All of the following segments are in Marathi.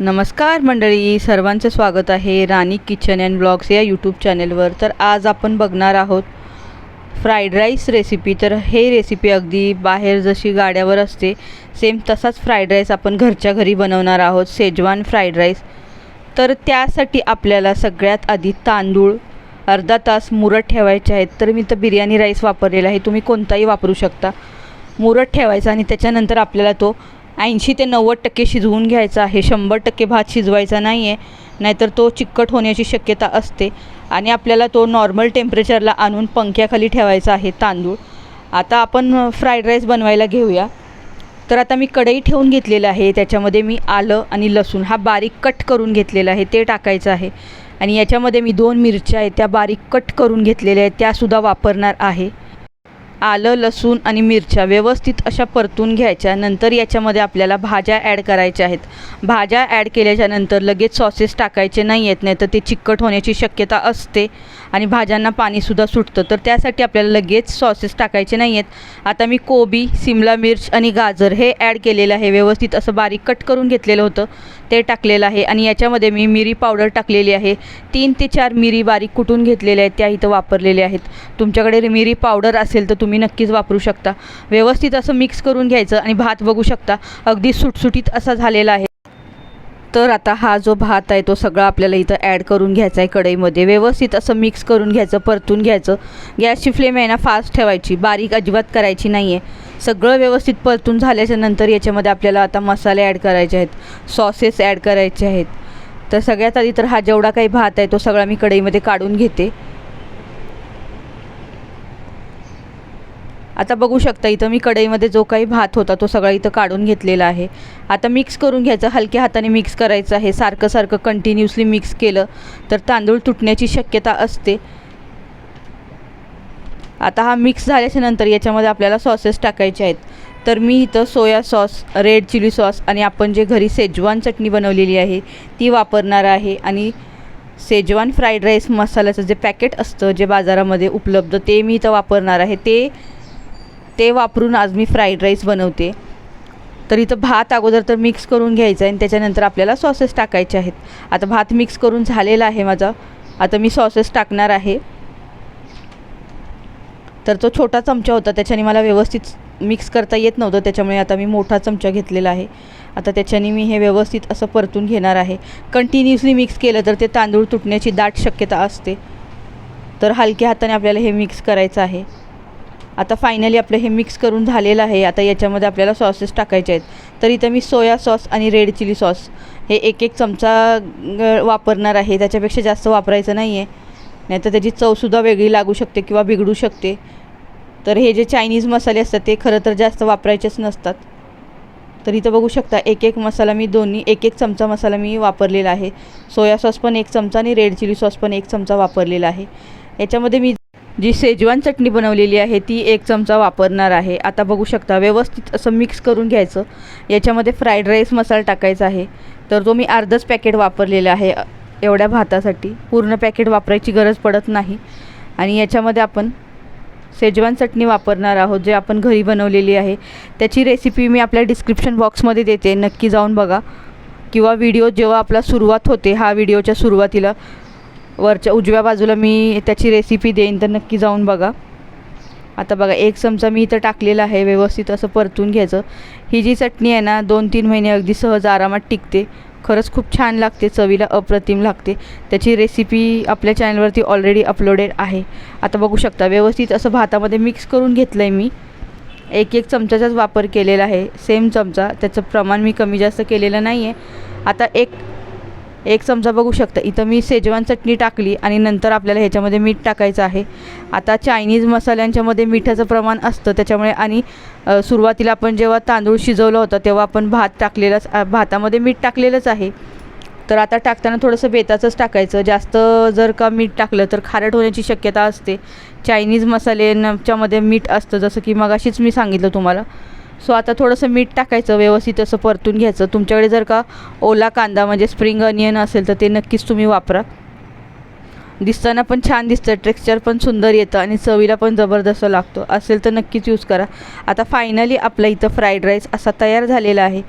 नमस्कार मंडळी सर्वांचं स्वागत आहे राणी किचन अँड ब्लॉग्स या यूट्यूब चॅनलवर. तर आज आपण बघणार आहोत फ्राईड राईस रेसिपी तर हे रेसिपी अगदी बाहेर जशी गाड्यावर असते सेम तसाच फ्राईड राईस आपण घरच्या घरी बनवणार आहोत शेजवान फ्राईड राईस. तर त्यासाठी आपल्याला सगळ्यात आधी तांदूळ अर्धा तास मुरत ठेवायचे आहेत. तर मी तर बिर्याणी राईस वापरलेला आहे तुम्ही कोणताही वापरू शकता. मुरत ठेवायचा आणि त्याच्यानंतर आपल्याला तो ऐंशी ते नव्वद टक्के शिजवून घ्यायचा आहे. शंभर टक्के भात शिजवायचा नाही आहे नाहीतर तो चिकट होण्याची शक्यता असते. आणि आपल्याला तो नॉर्मल टेम्परेचरला आणून पंख्याखाली ठेवायचा आहे तांदूळ. आता आपण फ्राईड राईस बनवायला घेऊया. तर आता मी कढई ठेवून घेतलेलं आहे. त्याच्यामध्ये मी आलं आणि लसूण हा बारीक कट करून घेतलेला आहे. ते टाकायचं आहे. आणि याच्यामध्ये मी दोन मिरच्या आहेत त्या बारीक कट करून घेतलेल्या आहेत. त्यासुद्धा वापरणार आहे. आलं लसूण आणि मिरच्या व्यवस्थित अशा परतून घ्यायच्या. नंतर याच्यामध्ये आपल्याला भाज्या ॲड करायच्या आहेत. भाज्या ॲड केल्याच्यानंतर लगेच सॉसेस टाकायचे नाही आहेत नाही तर ते चिकट होण्याची शक्यता असते आणि भाज्यांना पाणीसुद्धा सुटतं. तर त्यासाठी आपल्याला लगेच सॉसेस टाकायचे नाही आहेत आता मी कोबी सिमला मिर्च आणि गाजर हे ॲड केलेलं आहे. व्यवस्थित असं बारीक कट करून घेतलेलं होतं. ते टाकलेलं आहे आणि याच्यामध्ये मी मिरी पावडर टाकलेली आहे. तीन ते चार मिरी बारीक कुटून घेतलेल्या आहेत त्या इथं वापरलेल्या आहेत. तुमच्याकडे मिरी पावडर असेल तर तुम्ही तुम्ही नक्कीच वापरू शकता. व्यवस्थित असं मिक्स करून घ्यायचं आणि भात बघू शकता. अगदी सुटसुटीत असा झालेला आहे. तर आता हा जो भात आहे तो सगळा आपल्याला इथं ॲड करून घ्यायचा आहे कढईमध्ये. व्यवस्थित असं मिक्स करून घ्यायचं परतून घ्यायचं. गॅसची फ्लेम आहे ना फास्ट ठेवायची. बारीक अजिबात करायची नाही आहे सगळं व्यवस्थित परतून झाल्याच्यानंतर याच्यामध्ये आपल्याला आता मसाले ॲड करायचे आहेत. सॉसेस ॲड करायचे आहेत. तर सगळ्यात आधी तर हा जेवढा काही भात आहे तो सगळा मी कढईमध्ये काढून घेते. आता बघू शकता इथं मी कढईमध्ये जो काही भात होता तो सगळा इथं काढून घेतलेला आहे. आता मिक्स करून घ्यायचं हलक्या हाताने मिक्स करायचं आहे. सारखं सारखं कंटिन्युअसली मिक्स केलं तर तांदूळ तुटण्याची शक्यता असते. आता हा मिक्स झाल्याच्यानंतर याच्यामध्ये आपल्याला सॉसेस टाकायचे आहेत. तर मी इथं soya sauce red chilli sauce आणि आपण जे घरी सेजवान चटणी बनवलेली आहे ती वापरणार आहे. आणि सेजवान फ्राईड राईस मसाल्याचं जे पॅकेट असतं जे बाजारामध्ये उपलब्ध ते मी इथं वापरणार आहे. ते ते वापरून आज मी फ्राईड राईस बनवते. तर इथं भात अगोदर तर मिक्स करून घ्यायचं आहे आणि त्याच्यानंतर आपल्याला सॉसेस टाकायचे आहेत. आता भात मिक्स करून झालेला आहे माझा. आता मी सॉसेस टाकणार आहे. तर तो छोटा चमचा होता त्याच्याने मला व्यवस्थित मिक्स करता येत नव्हतं त्याच्यामुळे आता मी मोठा चमचा घेतलेला आहे. आता त्याच्याने मी हे व्यवस्थित असं परतून घेणार आहे. कंटिन्युअसली मिक्स केलं तर ते तांदूळ तुटण्याची दाट शक्यता असते. तर हलक्या हाताने आपल्याला हे मिक्स करायचं आहे. आता फायनली आपलं हे मिक्स करून झालेलं आहे. आता याच्यामध्ये आपल्याला सॉसेस टाकायचे आहेत. तर इथं मी सोया सॉस आणि रेड चिली सॉस हे एक एक चमचा वापरणार आहे. त्याच्यापेक्षा जास्त वापरायचं नाही आहे नाही तर त्याची चवसुद्धा वेगळी लागू शकते किंवा बिघडू शकते. तर हे जे चायनीज मसाले असतात ते खरं तर जास्त वापरायचेच नसतात. तर इथं बघू शकता एक एक मसाला मी दोन्ही एक एक चमचा मसाला मी वापरलेला आहे. सोया सॉस पण एक चमचा आणि रेड चिली सॉस पण एक चमचा वापरलेला आहे. याच्यामध्ये मी जी शेजवान चटणी बनवलेली आहे ती एक चमचा वापरणार आहे. आता बघू शकता व्यवस्थित असं मिक्स करून घ्यायचं. याच्यामध्ये फ्राईड राईस मसाला टाकायचा आहे. तर तो मी अर्धच पॅकेट वापरलेला आहे एवढ्या भातासाठी. पूर्ण पॅकेट वापरायची गरज पडत नाही. आणि याच्यामध्ये आपण शेजवान चटणी वापरणार आहोत जे आपण घरी बनवलेली आहे. त्याची रेसिपी मी आपल्या डिस्क्रिप्शन बॉक्समध्ये देते. नक्की जाऊन बघा. किंवा व्हिडिओ जेव्हा आपला सुरुवात होते हा व्हिडिओच्या सुरुवातीला वरच्या उजव्या बाजूला मी त्याची रेसिपी देईन तर नक्की जाऊन बघा. आता बघा एक चमचा मी इथं टाकलेला आहे व्यवस्थित असं परतून घ्यायचं. ही जी चटणी आहे ना दोन तीन महिने अगदी सहज आरामात टिकते. खरंच खूप छान लागते चवीला अप्रतिम लागते. त्याची रेसिपी आपल्या चॅनलवरती ऑलरेडी अपलोडेड आहे. आता बघू शकता व्यवस्थित असं भातामध्ये मिक्स करून घेतलं आहे मी. एक एक चमचाचाच वापर केलेला आहे. सेम चमचा त्याचं प्रमाण मी कमी जास्त केलेलं नाही आहे आता एक एक चमचा बघू शकता. इथं मी शेजवान चटणी टाकली आणि नंतर आपल्याला ह्याच्यामध्ये मीठ टाकायचं आहे. आता चायनीज मसाल्यांच्यामध्ये मिठाचं प्रमाण असतं. त्याच्यामुळे आणि सुरुवातीला आपण जेव्हा तांदूळ शिजवलं होतं तेव्हा आपण भात टाकलेलंच भातामध्ये मीठ टाकलेलंच आहे. तर आता टाकताना थोडंसं बेताचंच टाकायचं. जास्त जर का मीठ टाकलं तर खारट होण्याची शक्यता असते. चायनीज मसाल्यांच्यामध्ये मीठ असतं. जसं की मगाशीच मी सांगितलं तुम्हाला. सो आता थोडंसं मीठ टाकायचं व्यवस्थित असं परतून घ्यायचं. तुमच्याकडे जर का ओला कांदा म्हणजे स्प्रिंग अनियन असेल तर ते नक्कीच तुम्ही वापरा. दिसताना पण छान दिसतं टेक्स्चर पण सुंदर येतं आणि चवीला पण जबरदस्त लागतो. असेल तर नक्कीच यूज करा. आता फायनली आपला इथं फ्राईड राईस असा तयार झालेला आहे.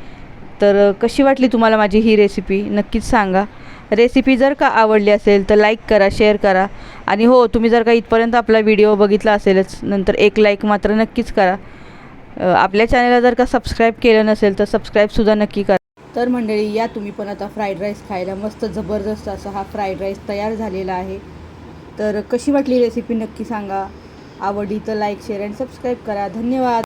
तर कशी वाटली तुम्हाला माझी ही रेसिपी नक्कीच सांगा. रेसिपी जर का आवडली असेल तर लाईक करा शेअर करा. आणि हो तुम्ही जर का इथपर्यंत आपला व्हिडिओ बघितला असेलच नंतर एक लाईक मात्र नक्कीच करा. आपल्या चॅनलला जर का सबस्क्राईब केलं नसेल तर सबस्क्राईबसुद्धा नक्की करा. तर मंडळी या तुम्ही पण आता फ्राईड राईस खायला मस्त जबरदस्त असा हा फ्राईड राईस तयार झालेला आहे. तर कशी वाटली रेसिपी नक्की सांगा. आवडली तर लाईक शेअर अँड सबस्क्राईब करा. धन्यवाद.